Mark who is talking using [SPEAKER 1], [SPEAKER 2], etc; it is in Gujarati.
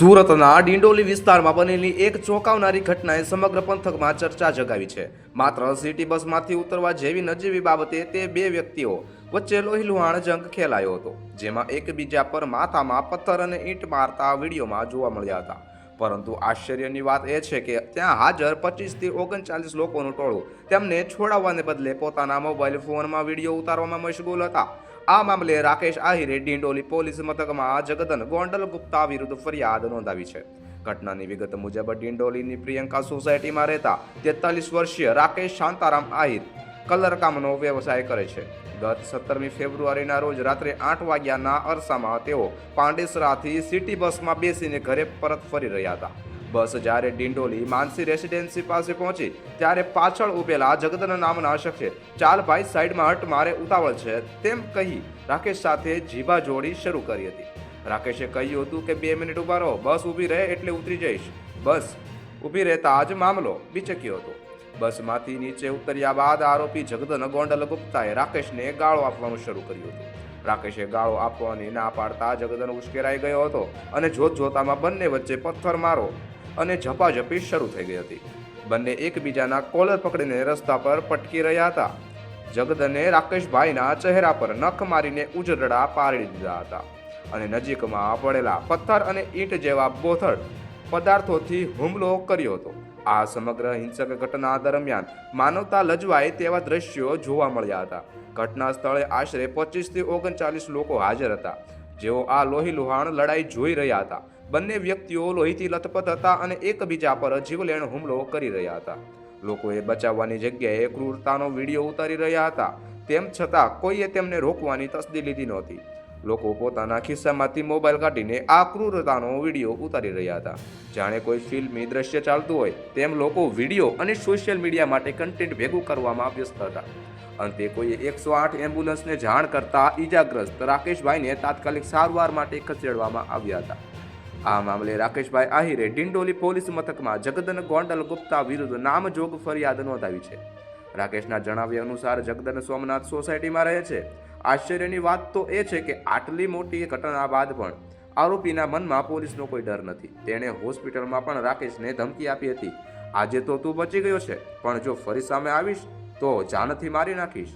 [SPEAKER 1] સુરતના ડિંડોલી વિસ્તારમાં બનેલી એક ચોંકાવનારી ઘટનાએ સમગ્ર પંથકમાં ચર્ચા જગાવી છે. માત્ર સિટી બસમાંથી ઉતરવા જેવી નજીવી બાબતે તે બે વ્યક્તિઓ વચ્ચે લોહીલુહાણ જંગ ખેલાયો હતો, જેમાં એકબીજા પર માથામાં પથ્થર અને ઈંટ મારતા વિડીયોમાં જોવા મળ્યા હતા. પરંતુ આશ્ચર્યની વાત એ છે કે ત્યાં હાજર પચીસથી ઓગણચાલીસ લોકોનું ટોળું. તેમને છોડાવવાને બદલે પોતાના મોબાઈલ ફોનમાં વીડિયો ઉતારવામાં મશગુલ હતા. આ મામલે રાકેશ આહિરે ડિંડોલી પોલીસ મથકમાં જગદન ગોંડલ ગુપ્તા વિરુદ્ધ ફરિયાદ નોંધાવી છે ઘટનાની વિગત મુજબ ડિંડોલીની પ્રિયંકા સોસાયટીમાં રહેતા તેતાલીસ વર્ષીય રાકેશ શાંતારામ આહિર કલરકામનો વ્યવસાય કરે છે ગત સત્તરમી ફેબ્રુઆરીના રોજ રાત્રે આઠ વાગ્યાના અરસામાં તેઓ પાંડેસરાથી સિટી બસમાં બેસીને ઘરે પરત ફરી રહ્યા હતા બસ જ્યારે ડિંડોલી માનસી રેસિડેન્સી પાસે પહોંચી, ત્યારે પાછળ ઉભેલા જગદન નામના શખ્સે ચાલભાઈ સાઈડમાં હટ, મારે ઉતાવળ છે, તેમ કહી રાકેશ સાથે જીભા જોડી શરૂ કરી હતી. રાકેશે કહ્યું હતું કે, બે મિનિટ ઊભા રહો, બસ ઊભી રહે એટલે ઉતરી જઈશ. બસ ઊભી રહેતા જ મામલો બીચક્યો હતો. બસમાંથી નીચે ઉતર્યા બાદ આરોપી જગદન ગોંડલ ગુપ્તાએ રાકેશને ગાળો આપવાનું શરૂ કર્યું હતું. રાકેશે ગાળો આપવાની ના પાડતા જગદન ઉશ્કેરાઈ ગયો હતો અને જોત જોતામાં બંને વચ્ચે પથ્થર મારો અને ઝપાઝપી શરૂ થઈ ગઈ હતી. બંને એકબીજાના કોલર પકડીને રસ્તા પર પટકી રહ્યા હતા. જગદને રાકેશભાઈના ચહેરા પર નખ મારીને ઉજરડા પાડી દીધા હતા અને નજીકમાં પડેલા પથ્થર અને ઈંટ જેવા બોથડ પદાર્થોથી હુમલો કર્યો હતો. આ સમગ્ર હિંસક ઘટના દરમિયાન માનવતા લજવાય તેવા દ્રશ્યો જોવા મળ્યા હતા. ઘટના સ્થળે આશરે પચીસથી ઓગણચાલીસ લોકો હાજર હતા. જેઓ આ લોહી લુહાણ લડાઈ જોઈ રહ્યા હતા. બંને વ્યક્તિઓ લોહીથી લથપથ હતા અને એકબીજા પર જીવલેણ હુમલો કરી રહ્યા હતા. લોકોએ બચાવવાની જગ્યાએ ક્રૂરતાનો વીડિયો ઉતારી રહ્યા હતા. તેમ છતાં કોઈએ તેમને રોકવાની તસદી લીધી નહોતી. લોકો પોતાના ખિસ્સામાંથી મોબાઈલ કાઢીને આ ક્રૂરતાનો વીડિયો ઉતારી રહ્યા હતા. જાણે કોઈ ફિલ્મી દ્રશ્ય ચાલતું હોય તેમ લોકો વીડિયો અને સોશિયલ મીડિયા માટે કન્ટેન્ટ ભેગું કરવામાં વ્યસ્ત હતા. અંતે કોઈએ એકસો આઠ એમ્બ્યુલન્સને જાણ કરતા ઈજાગ્રસ્ત રાકેશભાઈને તાત્કાલિક સારવાર માટે ખસેડવામાં આવ્યા હતા. આ મામલે રાકેશભાઈ આહિરે ડિંડોલી પોલીસ મથકમાં જગદન ગોંડલ ગુપ્તા વિરુદ્ધ નામજોગ ફરિયાદ નોંધાવી છે. રાકેશના જણાવ્યા અનુસાર જગદન સોમનાથ સોસાયટીમાં રહે છે. આશ્ચર્યની વાત તો એ છે કે આટલી મોટી ઘટના બાદ પણ આરોપીના મનમાં પોલીસનો કોઈ ડર નથી. તેણે હોસ્પિટલમાં પણ રાકેશને ધમકી આપી હતી. આજે તો તું બચી ગયો છે, પણ જો ફરી સામે આવીશ તો જાનથી મારી નાખીશ.